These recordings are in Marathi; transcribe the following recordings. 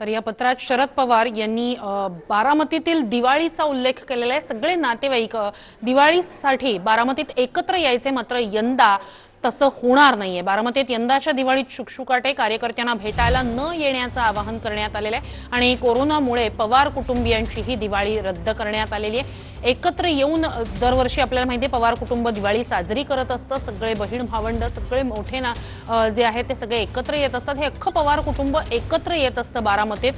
तर या पत्रात शरद पवार यांनी बारामतीतील दिवाळीचा उल्लेख केलेला आहे. सगळे नातेवाईक दिवाळीसाठी बारामतीत एकत्र यायचे मात्र यंदा तसं होणार नाहीये. बारामतीत यंदाच्या दिवाळीत शुकशुकाटे कार्यकर्त्यांना भेटायला न येण्याचं आवाहन करण्यात आलेलं आहे आणि कोरोनामुळे पवार कुटुंबियांची ही दिवाळी रद्द करण्यात आलेली आहे. एकत्र येऊन दरवर्षी आपल्याला माहिती आहे पवार कुटुंब दिवाळी साजरी करत असतं. सगळे बहीण भावंड सगळे मोठे ना जे आहेत ते सगळे एकत्र येत असतात. हे अख्खं पवार कुटुंब एकत्र येत असतं बारामतीत.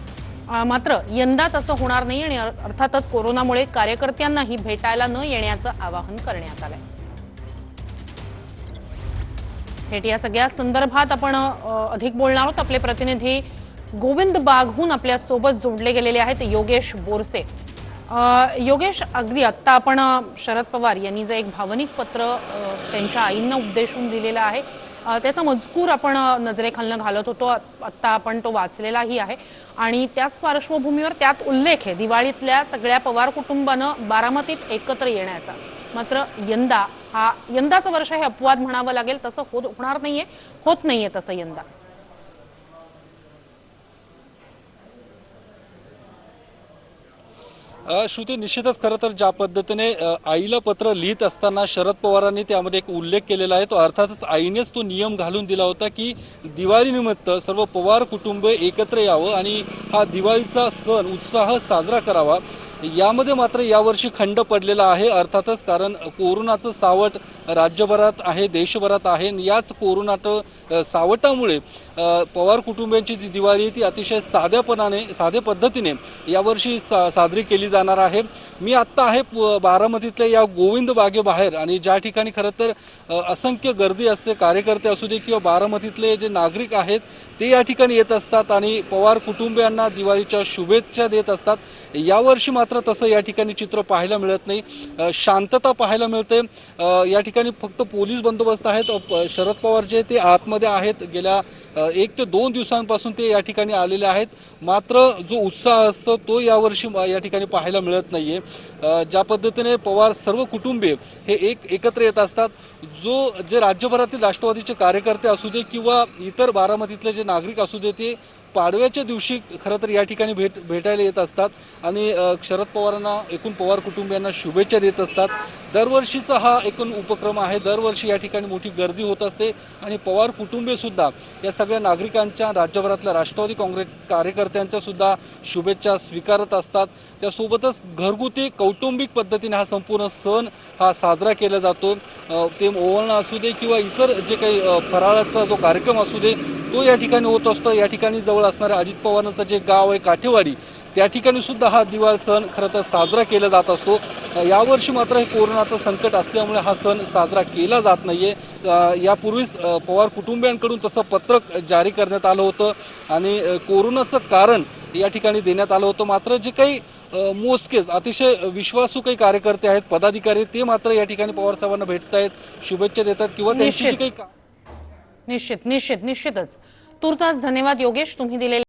मात्र यंदा तसं होणार नाही आणि अर्थातच कोरोनामुळे कार्यकर्त्यांनाही भेटायला न येण्याचं आवाहन करण्यात आलंय. थेट या सगळ्या संदर्भात आपण अधिक बोलणार आहोत. आपले प्रतिनिधी गोविंद बागहून आपल्यासोबत जोडले गेलेले आहेत योगेश बोरसे. योगेश अगदी आत्ता आपण शरद पवार यांनी जे एक भावनिक पत्र त्यांच्या आईंना उद्देशून दिलेलं आहे त्याचा मजकूर आपण नजरेखालनं घालत होतो. आत्ता आपण तो वाचलेलाही आहे. आणि त्याच पार्श्वभूमीवर त्यात उल्लेख आहे दिवाळीतल्या सगळ्या पवार कुटुंबानं बारामतीत एकत्र येण्याचा. मात्र यंदा हा यंदाचं वर्ष हे अपवाद म्हणावं लागेल तसं होत होणार नाहीये होत नाहीये तसं यंदा. श्रुती निश्चितच खरं तर ज्या पद्धतीने आईला पत्र लिहित असताना शरद पवारांनी त्यामध्ये एक उल्लेख केलेला आहे तो अर्थातच आईनेच तो नियम घालून दिला होता की दिवाळीनिमित्त सर्व पवार कुटुंब एकत्र यावं आणि हा दिवाळीचा सण उत्साह साजरा करावा. यामध्ये मात्र यावर्षी खंड पडलेला आहे. अर्थातच कारण कोरोनाचं सावट राज्यभरात आहे देशभरात आहे. आणि याच कोरोनाट सावटामुळे पवार कुटुंबियांची जी दिवाळी आहे ती अतिशय साध्यापणाने साध्या पद्धतीने यावर्षी सा साजरी केली जाणार आहे. मी आत्ता आहे बारामतीतल्या या गोविंद बागेबाहेर आणि ज्या ठिकाणी खरं तर असंख्य गर्दी असते कार्यकर्ते असू दे किंवा बारामतीतले जे नागरिक आहेत ते या ठिकाणी येत असतात. आणि पवार कुटुंबियांना दिवाळीच्या शुभेच्छा देत असतात. यावर्षी मात्र मात्र तसं या ठिकाणी चित्र पाहायला मिळत नाही. शांतता पाहायला मिळते. या ठिकाणी फक्त पोलीस बंदोबस्त आहेत. प- शरद पवार जे ते आतमध्ये आहेत. गेल्या एक ते दोन दिवसांपासून ते या ठिकाणी आलेले आहेत. मात्र जो उत्साह असतो तो यावर्षी या ठिकाणी पाहायला मिळत नाही आहे ज्या पद्धतीने पवार सर्व कुटुंबीय हे एक एकत्र येत असतात. जो जे राज्यभरातील राष्ट्रवादीचे कार्यकर्ते असू दे किंवा इतर बारामतीतले जे नागरिक असू दे ते पाडव्याच्या दिवशी खरं तर या ठिकाणी भेट भेटायला येत असतात आणि शरद पवारांना एकूण पवार कुटुंबियांना शुभेच्छा देत असतात. दरवर्षीचा हा एकूण उपक्रम आहे. दरवर्षी या ठिकाणी मोठी गर्दी होत असते आणि पवार कुटुंबेसुद्धा या सगळ्या नागरिकांच्या राज्यभरातल्या राष्ट्रवादी काँग्रेस कार्यकर्त्यांच्या सुद्धा शुभेच्छा स्वीकारत असतात. त्यासोबतच घरगुती कौटुंबिक पद्धतीने हा संपूर्ण सण हा साजरा केला जातो. ते ओवाळणं असू दे किंवा इतर जे काही फराळाचा जो कार्यक्रम असू दे तो या ठिकाणी होत असतो. या ठिकाणी जवळ असणाऱ्या अजित पवारांचं जे गाव आहे काठेवाडी त्या ठिकाणी सुद्धा हा दिवाळ सण खरं तर साजरा केला जात असतो. यावर्षी मात्र हे कोरोनाचं संकट असल्यामुळे हा सण साजरा केला जात नाहीये. अ, यापूर्वीच पवार कुटुंबियांकडून तसं पत्रक जारी करण्यात आलं होतं आणि कोरोनाचं कारण या ठिकाणी देण्यात आलं होतं. मात्र जे काही मोजकेच अतिशय विश्वासू काही कार्यकर्ते आहेत पदाधिकारी ते मात्र या ठिकाणी पवार साहेबांना भेटत आहेत शुभेच्छा देतात किंवा त्यांची जी. काही निश्चित निश्चित निश्चितच. तुर्तास धन्यवाद योगेश. तुम्ही दिलेले